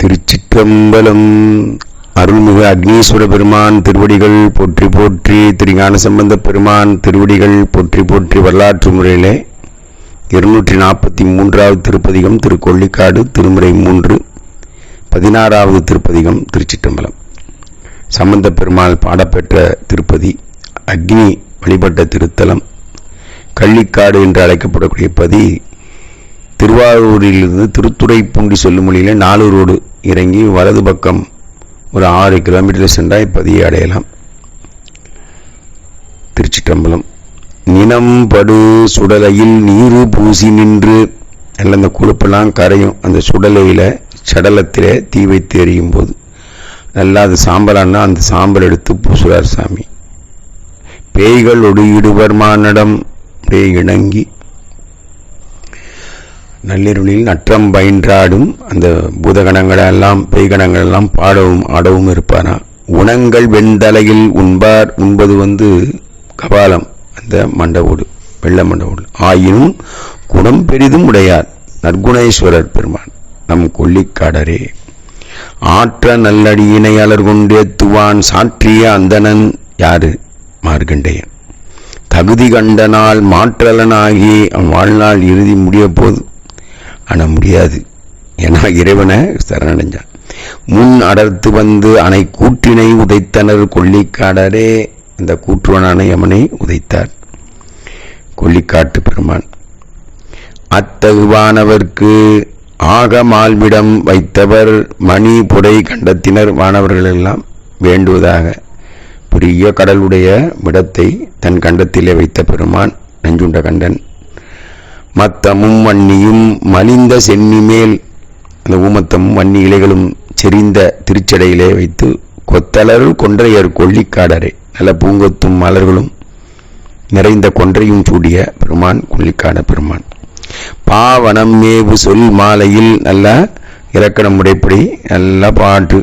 திருச்சிற்றம்பலம். அருள்மிகு அக்னீஸ்வர பெருமான் திருவடிகள் போற்றி போற்றி திருஞான சம்பந்த பெருமான் திருவடிகள் போற்றி போற்றி வரலாற்று முறையிலே இருநூற்றி நாற்பத்தி மூன்றாவது திருப்பதிகம் திருக்கொள்ளிக்காடு திருமுறை மூன்று பதினாறாவது திருப்பதிகம் திருச்சிற்றம்பலம். சம்பந்த பெருமாள் பாடப்பெற்ற திருப்பதி அக்னி வழிபட்ட திருத்தலம். கள்ளிக்காடு என்று அழைக்கப்படக்கூடிய பதி திருவாரூரிலிருந்து திருத்துறைப்பூண்டி செல்லும் வழியில் நாலு ரோடு இறங்கி வலது பக்கம் ஒரு ஆறு கிலோமீட்டர் சென்றால் இப்பதியை அடையலாம். திருச்சிற்றம்பலம். நினம் படு சுடலையில் நீரு பூசி நின்று. நல்ல அந்த கொழுப்பெல்லாம் கரையும். அந்த சுடலையில் சடலத்தில் தீ வைத்து எறியும் போது நல்லா அது சாம்பலானா அந்த சாம்பல் எடுத்து பூசுறார் சாமி. பேய்கள் ஒடுயிடுவர் மானடம். அப்படியே இணங்கி நள்ளிருளில் நற்றம் பயின்றாடும் அந்த பூதகணங்களெல்லாம் பெய்கணங்களெல்லாம் எல்லாம் பாடவும் ஆடவும் இருப்பானா? உணங்கள் வெண்தலையில் உண்பார் உண்பது வந்து கபாலம் அந்த மண்டவோடு வெள்ள மண்டவோடு. ஆயினும் குணம் பெரிதும் உடையார் நற்குணேஸ்வரர் பெருமான் நம் கொல்லிக்காடரே. ஆற்ற நல்லடியினையாளர் கொண்டேத்துவான் கொண்டே துவான் சாற்றிய அந்தணன் யாரு? மார்கண்டேயன். தகுதி கண்டனால் மாற்றலனாகி அவன் வாழ்நாள் இறுதி முடிய போது ஆனால் முடியாது. ஏன்னா இறைவனை சரணடைஞ்சான். முன் அடர்த்து வந்து அணை கூற்றினை உதைத்தனர் கொல்லிக்காடரே. அந்த கூற்றுவனான யமனை உதைத்தார். கொல்லிக்காட்டு பெருமான். அத்தகுவானவர்க்கு ஆக மால்விடம் வைத்தவர் மணி புடை கண்டத்தினர் மாணவர்களெல்லாம் வேண்டுவதாக பெரிய கடலுடைய விடத்தை தன் கண்டத்திலே வைத்த பெருமான் நஞ்சுண்ட கண்டன். மத்தமும் வன்னியும் மலிந்த சென்னி மேல் அந்த ஊமத்தமும் வன்னி இலைகளும் செறிந்த திருச்சடையிலே வைத்து கொத்தலர் கொன்றையர் கொல்லிக்காடரே நல்ல பூங்கொத்தும் மலர்களும் நிறைந்த கொன்றையும் சூடிய பெருமான் கொல்லிக்காட பெருமான். பாவனம் மேவு சொல் மாலையில் நல்ல இலக்கணம் உடைப்படி நல்ல பாட்டு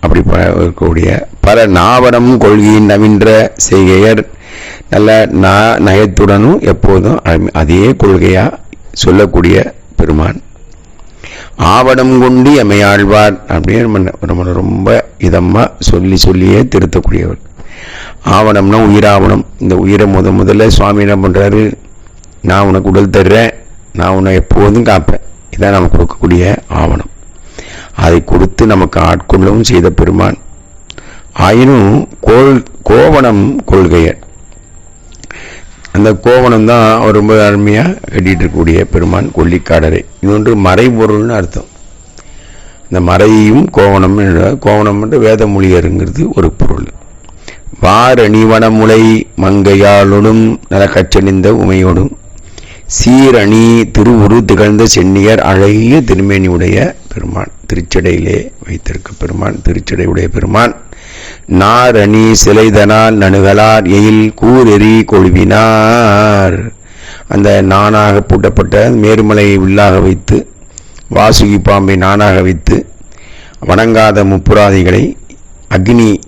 அப்படி இருக்கக்கூடிய பல நாவனம் கொள்கையின் நவின்ற செய்கையர் நல்ல நா நயத்துடனும் எப்போதும் அதே கொள்கையா சொல்லக்கூடிய பெருமான். ஆவணம் கொண்டு எமையாழ்வார் அப்படின்னு நம்ம ரொம்ப இதமாக சொல்லி சொல்லியே திருத்தக்கூடியவர். ஆவணம்னா உயிராவணம். இந்த உயிரை முத முதல்ல சுவாமி என்ன பண்ணுறாரு நான் உனக்கு உடல் தர்றேன். நான் உன்னை எப்போதும் காப்பேன். இதான் நமக்கு கொடுக்கக்கூடிய ஆவணம். அதை கொடுத்து நமக்கு ஆட்கொள்ளவும் செய்த பெருமான். ஆயினும் கோல் கோவணம் கொள்கையர். அந்த கோவணம் தான் அவர் ரொம்ப அருமையாக கட்டிகிட்டு இருக்கக்கூடிய பெருமான் கொல்லிக்காடரை. இது ஒன்று மறைபொருள்னு அர்த்தம். இந்த மறையும் கோவணம் கோவணம் என்று வேதமொழியருங்கிறது ஒரு பொருள். வாரணி வனமுலை மங்கையாளுடும் நலக்கச்சணிந்த உமையோடும் சீரணி திருவுரு திகழ்ந்த சென்னியர் அழகிய திருமேனியுடைய பெருமான் திருச்சடையிலே வைத்திருக்க பெருமான் திருச்சடையுடைய பெருமான். நாரணி சிலைதனால் நணுகலார் எயில் கூரெறி கொழுவினார். அந்த நானாக பூட்டப்பட்ட மேருமலையை உள்ளாக வைத்து வாசுகி பாம்பை நானாக வைத்து வணங்காத முப்புராதிகளை அக்னி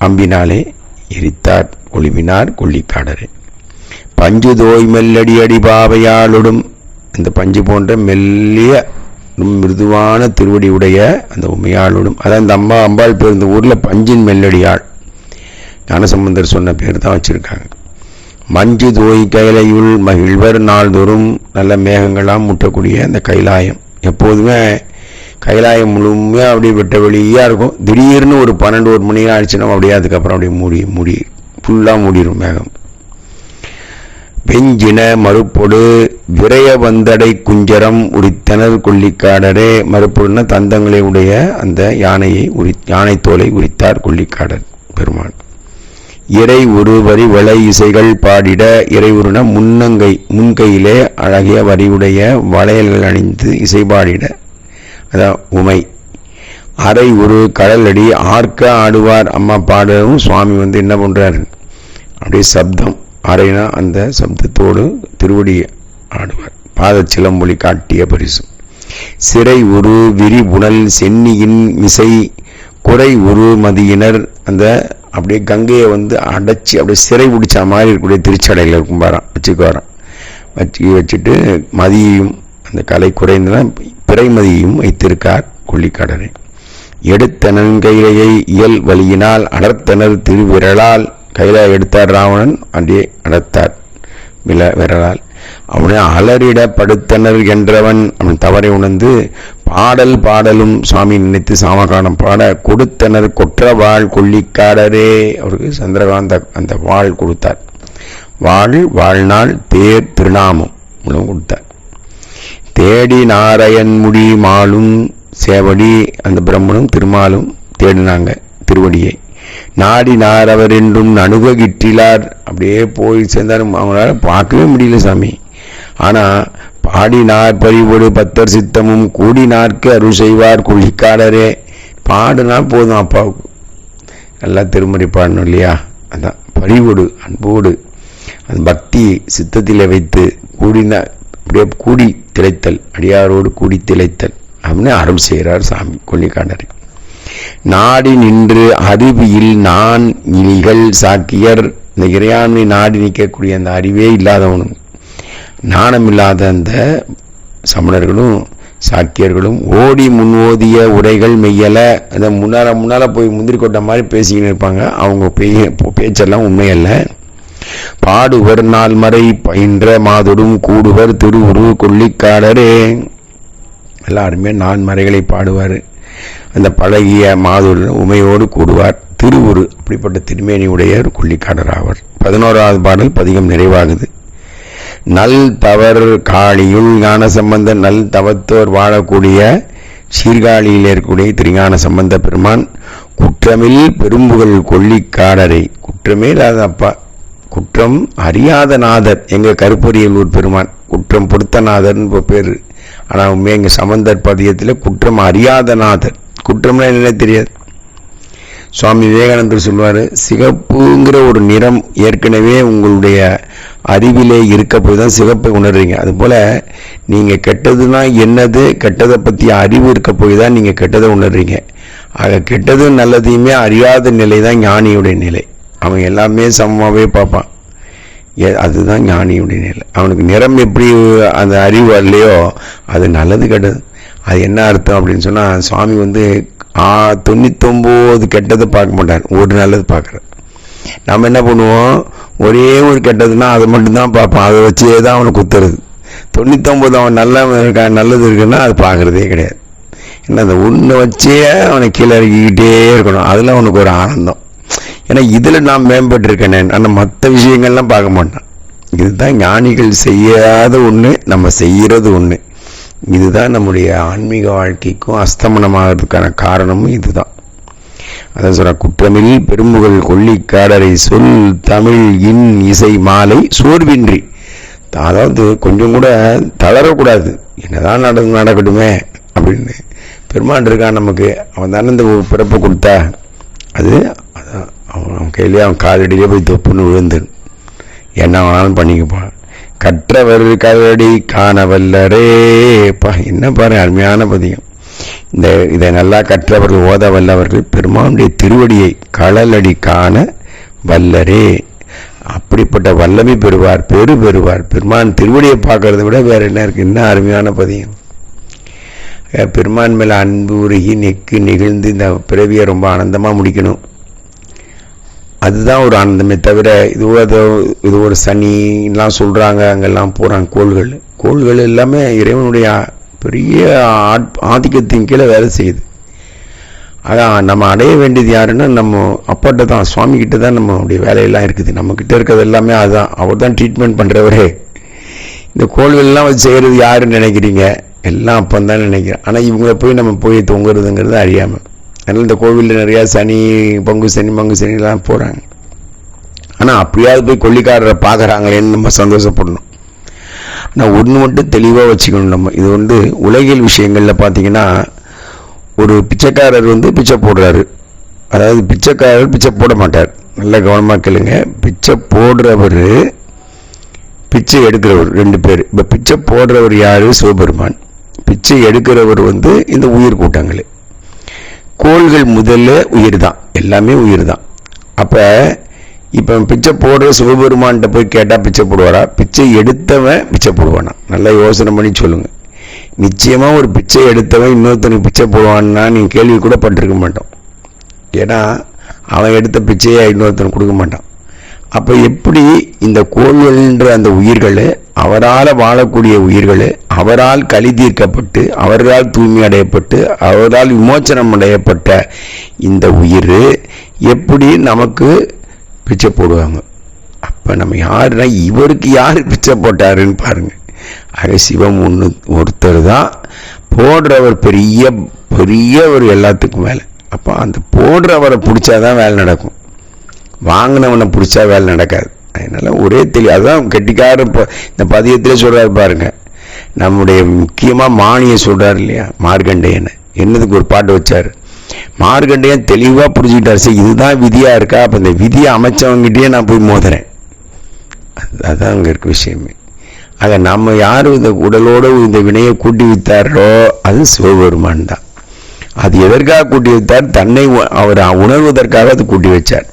அம்பினாலே எரித்தார் கொழுவினார் கொள்ளிக்காடரே. பஞ்சு தோய் மெல்லடி அடி பாவையாளுடும் இந்த பஞ்சு போன்ற மெல்லிய மிருதுவான திருவடி உடைய அந்த உமையாளோடும் அதான் அந்த அம்மா அம்பாள் பேர் இந்த ஊரில் பஞ்சின் மெல்லடியாள். ஞானசம்பந்தர் சொன்ன பேர் தான் வச்சுருக்காங்க. மஞ்சு தோய் கைலையுள் மகிழ்வர் நாள்தோறும் நல்ல மேகங்களாக முட்டக்கூடிய அந்த கைலாயம். எப்போதுமே கைலாயம் முழுமையாக அப்படியே விட்ட வெளியாக இருக்கும். திடீர்னு ஒரு பன்னெண்டு ஒரு மணி ஆயிடுச்சுன்னா அப்படியே அதுக்கப்புறம் அப்படியே மூடி மூடி ஃபுல்லாக மூடிடும் மேகம். பெஞ்சின மறுப்பொடு விரைய வந்தடை குஞ்சரம் உரித்தனர் கொல்லிக்காடரே. மறுப்பொடுன தந்தங்களை உடைய அந்த யானையை உரி யானை தோலை உரித்தார் கொல்லிக்காடர் பெருமான் இறை ஒரு வரி வளை இசைகள் பாடிட இறை உருன முன்னங்கை முன்கையிலே அழகிய வரியுடைய வளையல்கள் அணிந்து இசை பாடிட அதான் உமை. அரை ஒரு கடலடி ஆர்க்க ஆடுவார். அம்மா பாடவும் சுவாமி வந்து என்ன பண்றாரு? அப்படியே சப்தம். அரைனா அந்த சப்தத்தோடு திருவடி ஆடுவார். பாதச்சிலம்பொலி காட்டிய பரிசு. சிறை ஒரு விரிபுணல் சென்னியின் மிசை குறை ஒரு மதியினர் அந்த அப்படியே கங்கையை வந்து அடைச்சி அப்படியே சிறை பிடிச்ச மாதிரி இருக்கக்கூடிய திருச்சடையில் இருக்கும் பாரான் வச்சுக்குவாராம். வச்சு வச்சுட்டு மதியையும் அந்த கலை குறைந்தனா பிறைமதியையும் வைத்திருக்கார் கொல்லிக்கடனை எடுத்தனன் கைலையை இயல் வழியினால் அடர்த்தனர் திருவிரலால் கையில எடுத்தார் ராவணன் அன்றி அடத்தார். வில விரலால். அவனை அலறிட படுத்தனர் என்றவன் அவன் தவறை உணர்ந்து பாடல் பாடலும் சாமி நினைத்து சாமகானம் பாட கொடுத்தனர் கொற்ற வாழ் கொல்லிக்காடரே அவருக்கு சந்திரகாந்த அந்த வாழ் கொடுத்தார். வாழ் வாழ்நாள் தேர் திருநாமம் இவ்வளவும் கொடுத்தார். தேடி நாராயண் முடி மாலும் சேவடி அந்த பிரம்மனும் திருமாலும் தேடினாங்க திருவடியை. நாடினார் அவர் என்றும் அணுககிற்றிலார் அப்படியே போய் சேர்ந்தாலும் அவங்களால பார்க்கவே முடியல சாமி. ஆனா பாடினார் பறிவோடு பத்தர் சித்தமும் கூடினார்க்கு அருள் செய்வார் குழிக்காரரே. பாடுனா போதும் அப்பாவுக்கு. நல்லா திருமறை பாடணும் இல்லையா? அதான் பறிவோடு அன்போடு. அந்த பக்தி சித்தத்திலே வைத்து கூடின அப்படியே கூடி திளைத்தல் அடியாரோடு கூடி திளைத்தல் அப்படின்னு அருள் செய்கிறார் சாமி கொல்லிக்காண்டரை நாடி நின்று அறிவியில் நான் இலிகள் சாக்கியர். இந்த இறையாண்மை நாடி நிற்கக்கூடிய அந்த அறிவே இல்லாதவனும் நாணமில்லாத அந்த சமணர்களும் சாக்கியர்களும் ஓடி முன்ஓதிய உரைகள் மெய்யல. அந்த முன்னால முன்னால் போய் முந்திரி கொட்ட மாதிரி பேசிக்கிட்டு இருப்பாங்க. அவங்க பேச்செல்லாம் உண்மையல்ல. பாடுவர் நாள் மறை பயின்ற மாதொடும் கூடுவர் திருவுரு கொல்லிக்காடரே எல்லாருமே நான் மறைகளை பாடுவார். அந்த பழகிய மாதொரு உமையோடு கூடுவார். திருவுரு அப்படிப்பட்ட திருமேனியுடைய ஒரு கொள்ளிக்காரர் ஆவர். பதினோராவது பாடல் பதிகம் நிறைவாகுது. நல் தவர் காளியுள் ஞான சம்பந்த நல் தவத்தோர் வாழக்கூடிய சீர்காழியில் இருக்கக்கூடிய திருஞான சம்பந்த பெருமான் குற்றமில் பெரும்புகள் கொள்ளிக்காரரை குற்றமே இல்லாத அப்பா. குற்றம் அறியாத நாதர் எங்கள் கருப்பொரியலூர் பெருமான். குற்றம் பொருத்தநாதர்னு பேர். ஆனால் உண்மையாக எங்கள் சம்பந்தர் பதியத்தில் குற்றம் அறியாத நாதர். குற்றம்னா என்னென்ன தெரியாது. சுவாமி விவேகானந்தர் சொல்வார் சிகப்புங்கிற ஒரு நிறம் ஏற்கனவே உங்களுடைய அறிவிலே இருக்க போய் தான் சிகப்பை உணர்றீங்க. அதுபோல் நீங்கள் கெட்டதுன்னா என்னது? கெட்டதை பற்றி அறிவு இருக்க போய் தான் நீங்கள் கெட்டதை உணர்றீங்க. ஆக கெட்டதும் நல்லதையுமே அறியாத நிலை தான் ஞானியுடைய நிலை. அவன் எல்லாமே சமமாகவே பார்ப்பான். அதுதான் ஞானியுடைய நிலை. அவனுக்கு நிறம் எப்படி அந்த அறிவு வரலையோ அது நல்லது கெட்டது. அது என்ன அர்த்தம் அப்படின்னு சொன்னால் சுவாமி வந்து ஆ தொண்ணூத்தொம்போது கெட்டதை பார்க்க மாட்டார். ஒரு நல்லது பார்க்குறார். நம்ம என்ன பண்ணுவோம்? ஒரே ஒரு கெட்டதுன்னா அதை மட்டும்தான் பார்ப்போம். அதை வச்சே தான் அவனை குத்துறது. தொண்ணூத்தொம்பது அவன் நல்ல இருக்கான் நல்லது இருக்குன்னா அது பார்க்குறதே கிடையாது. ஏன்னா அந்த ஒன்று வச்சே அவனை கீழே இறக்கிக்கிட்டே இருக்கணும். அதில் அவனுக்கு ஒரு ஆனந்தம். ஏன்னா இதில் நான் மேம்பட்டுருக்கேன் ஆனால் மற்ற விஷயங்கள்லாம் பார்க்க மாட்டான் இதுதான் ஞானிகள் செய்யாத ஒன்று நம்ம செய்கிறது ஒன்று இதுதான் நம்முடைய ஆன்மீக வாழ்க்கைக்கும் அஸ்தமனமாகிறதுக்கான காரணமும் இதுதான். அதான் சொல்ற குற்றமில் பெரும்புகள் கொல்லிக்காடரை சொல் தமிழ் இன் இசை மாலை சோர்வின்றி. அதாவது கொஞ்சம் கூட தளரக்கூடாது. என்னதான் நடந்து நடக்கட்டுமே அப்படின்னு பெருமான் இருக்கான் நமக்கு. அவன் தானே இந்த பிறப்பு கொடுத்தா. அது அதான் அவன் அவன் கையிலேயே அவன் காலடியிலே போய் தொப்புன்னு விழுந்து என்ன வேணாலும் பண்ணிக்கப்பான். கற்றவர் கவடி காண வல்லரே பா என்ன பாரு அருமையான பதியம் இந்த இதை நல்லா கற்றவர்கள் ஓத வல்லவர்கள் பெருமானுடைய திருவடியை களலடி காண வல்லரே. அப்படிப்பட்ட வல்லமை பெறுவார் பெரு பெறுவார். பெருமான் திருவடியை பார்க்கறத விட வேற என்ன இருக்கு? என்ன அருமையான பதியம் பெருமான் மேல அன்பு உருகி நெக்கு நெகிழ்ந்து இந்த பிறவியை ரொம்ப ஆனந்தமா முடிக்கணும். அதுதான் ஒரு ஆனந்தமே தவிர இது ஒரு இது ஒரு சனிலாம் சொல்கிறாங்க அங்கெல்லாம் போகிறாங்க கோள்கள். கோள்கள் எல்லாமே இறைவனுடைய பெரிய ஆட்- ஆதிக்கத்தின் கீழே வேலை செய்யுது. அதான் நம்ம அடைய வேண்டியது யாருன்னா நம்ம அப்பாட்ட தான் சுவாமி கிட்ட தான் நம்மளுடைய வேலையெல்லாம் இருக்குது. நம்மக்கிட்ட இருக்கிறது எல்லாமே அதுதான் அவர் தான் ட்ரீட்மெண்ட் பண்ணுறவரே இந்த கோள்கள்லாம் வச்சு செய்கிறது யாருன்னு நினைக்கிறீங்க? எல்லாம் அப்போ தான் நினைக்கிறேன். ஆனால் இவங்களை போய் நம்ம போய் தொங்குறதுங்கிறது அறியாமல் அதனால் இந்த கோவிலில் நிறையா சனி பங்கு சனி பங்கு சனிலாம் போகிறாங்க ஆனால் அப்படியாவது போய் கொல்லிக்காரரை பார்க்குறாங்களேன்னு நம்ம சந்தோஷப்படணும். ஆனால் ஒன்று மட்டும் தெளிவாக வச்சுக்கணும் நம்ம. இது வந்து உலகியல் விஷயங்களில் பார்த்தீங்கன்னா ஒரு பிச்சைக்காரர் வந்து பிச்சை போடுறாரு. அதாவது பிச்சைக்காரர் பிச்சை போட மாட்டார். நல்ல கவனமாக கேளுங்க. பிச்சை போடுறவர் பிச்சை எடுக்கிறவர் ரெண்டு பேர். இப்போ பிச்சை போடுறவர் யாரு? சிவபெருமான். பிச்சை எடுக்கிறவர் வந்து இந்த உயிர் கூட்டங்கள். கோள்கள் முதல்ல உயிர் தான் எல்லாமே உயிர் தான் அப்போ இப்போ பிச்சை போடுற சிவபெருமான்கிட்ட போய் கேட்டால் பிச்சை போடுவாரா? பிச்சை எடுத்தவன் பிச்சை போடுவானா? நல்லா யோசனை பண்ணி சொல்லுங்க. நிச்சயமாக ஒரு பிச்சை எடுத்தவன் இன்னொருத்தனுக்கு பிச்சை போடுவான்னா நீங்கள் கேள்வி கூட பட்டிருக்க மாட்டோம். ஏன்னா அவன் எடுத்த பிச்சையை இன்னொருத்தன் கொடுக்க மாட்டான். அப்ப எப்படி இந்த கோள்கள்ன்ற அந்த உயிர்கள் அவரால் வாழக்கூடிய உயிர்கள் அவரால் கழி தீர்க்கப்பட்டு அவரால் தூய்மை அடையப்பட்டு அவரால் விமோச்சனம் அடையப்பட்ட இந்த உயிர் எப்படி நமக்கு பிச்சை போடுவாங்க? அப்போ நம்ம யாருன்னா இவருக்கு யார் பிச்சை போட்டாருன்னு பாருங்கள் ஆக சிவம் ஒன்று ஒருத்தர் தான் போடுறவர் பெரிய பெரிய ஒரு எல்லாத்துக்கும் மேலே அப்போ அந்த போடுறவரை பிடிச்சாதான் வேலை நடக்கும். வாங்கினவனை பிடிச்சா வேலை நடக்காது. அதனால் ஒரே தெளி அதுதான் கெட்டிக்காரர் இப்போ இந்த பதியத்திலே சொல்கிறாரு பாருங்க. நம்முடைய முக்கியமாக மானியை சொல்கிறார் இல்லையா? மார்கண்டையனை என்னதுக்கு ஒரு பாட்டு வச்சார்? மார்கண்டேயன் தெளிவாக புரிஞ்சுக்கிட்டார். சரி இதுதான் விதியாக இருக்கா? அப்போ இந்த விதியை அமைச்சவங்ககிட்டயே நான் போய் மோதுறேன். அதுதான் அங்கே இருக்க விஷயமே. ஆக நம்ம யார் இந்த உடலோடு இந்த வினையை கூட்டி வைத்தாரோ அது சிவபெருமான் தான். அது எதற்காக கூட்டி வைத்தார் தன்னை அவர் உணர்வதற்காக அது கூட்டி வச்சார்.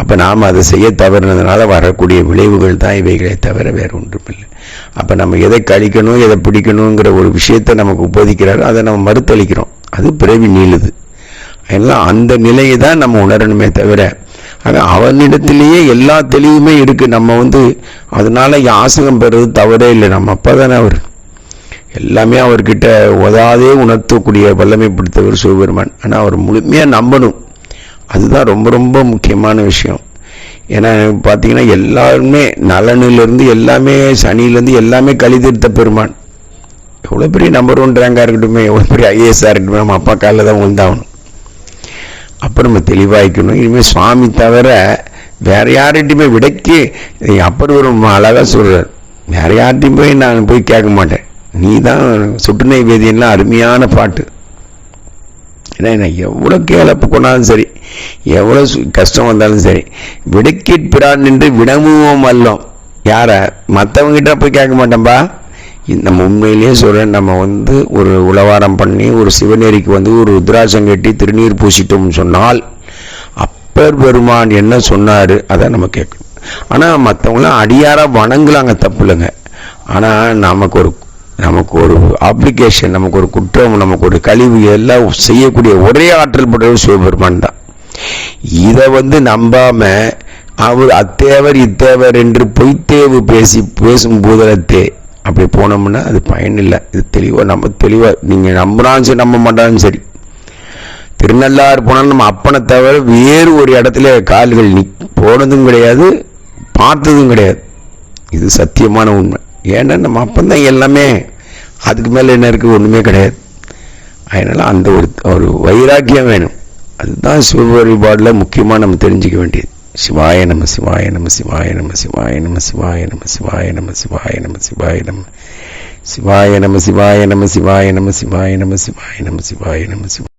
அப்போ நாம் அதை செய்ய தவறினதுனால வரக்கூடிய விளைவுகள் தான் இவைகளை தவிர வேறு ஒன்றுமில்லை. அப்போ நம்ம எதை கழிக்கணும் எதை பிடிக்கணுங்கிற ஒரு விஷயத்தை நமக்கு உபதிக்கிறாரோ அதை நம்ம மறுத்தளிக்கிறோம். அது பிறவி நீளுது. எல்லாம் அந்த நிலையை தான் நம்ம உணரணுமே தவிர ஆக அவனிடத்திலேயே எல்லா தெளிவுமே இருக்குது நம்ம வந்து அதனால யாசகம் பெறுறது தவறே இல்லை. நம்ம அப்பா தானே அவர். எல்லாமே அவர்கிட்ட உதாதே உணர்த்தக்கூடிய வல்லமை பிடித்தவர் சிவபெருமான். ஆனால் அவர் முழுமையாக நம்பணும். அதுதான் ரொம்ப ரொம்ப முக்கியமான விஷயம். ஏன்னா பார்த்தீங்கன்னா எல்லாருமே நலனிலிருந்து எல்லாமே சனியிலேருந்து எல்லாமே கழிதீர்த்த பெருமான். எவ்வளோ பெரிய நம்பர் ஒன் ரேங்காக இருக்கட்டுமே எவ்வளோ பெரிய ஐஏஎஸ்ஸாக இருக்கட்டுமே நம்ம அப்பா காலில் தான் விழுந்தாகணும். அப்போ நம்ம தெளிவாய்க்கணும். இனிமேல் சுவாமி தவிர வேற யார்கிட்டையுமே விடைக்கு அப்பர் ஒரு அழகாக சொல்கிறார் வேற யார்கிட்டையும் போய் நான் போய் கேட்க மாட்டேன். நீ தான் சுட்டு நெய்வேதியெல்லாம் அருமையான பாட்டு. ஏன்னா எவ்வளோ கேளப்பு கொண்டாலும் சரி எவ்வளோ கஷ்டம் வந்தாலும் சரி விடைக்கீட் பிரான் நின்று விடமுவோம் அல்லோம் யாரை? மற்றவங்கிட்ட போய் கேட்க மாட்டோம்பா நம்ம உண்மையிலேயே சொல்கிறேன் நம்ம வந்து ஒரு உளவாரம் பண்ணி ஒரு சிவநேரிக்கு வந்து ஒரு ருத்ராட்சம் கட்டி திருநீர் பூசிட்டோம்னு சொன்னால் அப்பர் பெருமான் என்ன சொன்னார் அதை நம்ம கேட்கணும். ஆனால் மற்றவங்களாம் அடியாராக வணங்கலாங்க தப்பு இல்லைங்க. ஆனால் நமக்கு ஒரு நமக்கு ஒரு அப்ளிகேஷன் நமக்கு ஒரு குற்றம் நமக்கு ஒரு கழிவு எல்லாம் செய்யக்கூடிய ஒரே ஆற்றல் பட்டவர் சிவபெருமான் தான். இதை வந்து நம்பாம அவர் அத்தேவர் இத்தேவர் என்று பொய்த்தேவு பேசி பேசும் பூதலத்தே அப்படி போனோம்னா அது பயன் இல்லை இது தெளிவாக நம்ம தெளிவாக நீங்கள் நம்புறான்னு சரி நம்ப மாட்டாலும் சரி. திருநள்ளாறு போனாலும் நம்ம அப்பனை தவிர வேறு ஒரு இடத்துல கால்கள் நி போனதும் கிடையாது பார்த்ததும் கிடையாது. இது சத்தியமான உண்மை. ஏன்னா நம்ம அப்பன் தான் எல்லாமே அதுக்கு மேலே என்ன இருக்குது ஒன்றுமே கிடையாது அதனால் அந்த ஒரு ஒரு வைராக்கியம் வேணும் அதுதான் சிவ வழிபாடில் முக்கியமாக நம்ம தெரிஞ்சுக்க வேண்டியது சிவாய நம சிவாய நம சிவாய நம சிவாய நம சிவாய நம சிவாய நம சிவாய நம சிவாய நம சிவாய நம சிவாய நம சிவாய நம சிவாய நம சிவாய நம சிவாய நம சிவாய